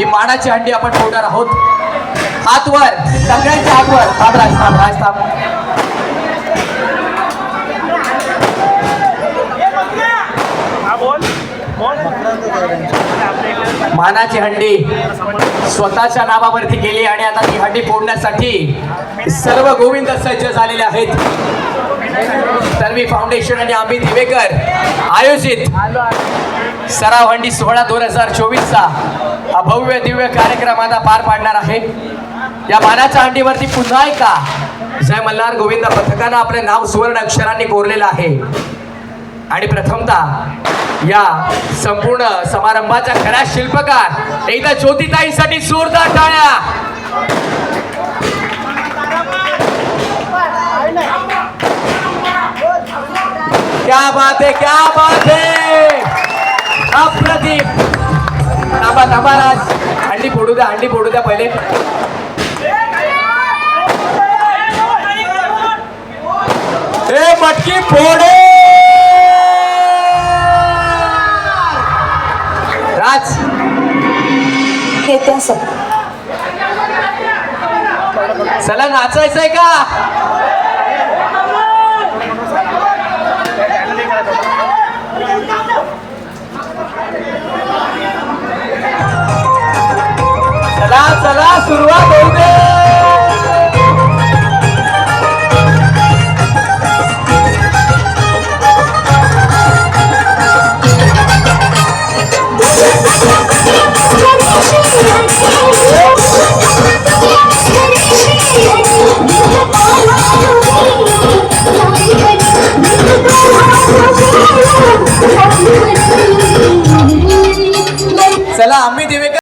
ही मानाची हंडी आपण फोडणार आहोत. हात वर सगळ्यांच्या हात वर थांब राज थांब राज थांब. बोल मानाची हंडी स्वतःच्या नावावरती गेली आणि आता ती हंडी फोडण्यासाठी सर्व गोविंद सज्ज झालेले आहेत. सर्वी फाउंडेशन आणि आम्ही दिवेकर आयोजित सराव हंडी सोहळा दोन हजार चोवीसचा हा भव्य दिव्य कार्यक्रम आता पार पाडणार आहे. या मानाच्या हंडीवरती पुन्हा ऐका जय मल्हार गोविंद पथकानं आपले नाव सुवर्ण अक्षरांनी कोरलेलं आहे. आणि प्रथमतः या संपूर्ण समारंभाच्या खऱ्या शिल्पकार एकदा ज्योतिताईसाठी जोरदार टाळ्या. क्या बात है क्या बात है. थांबा थांबा राज हंडी फोडू द्या हंडी फोडू द्या पहिले. ए मटकी फोडे! राज. चला नाचायचंय का? चला चला सुरुवात होऊ दे.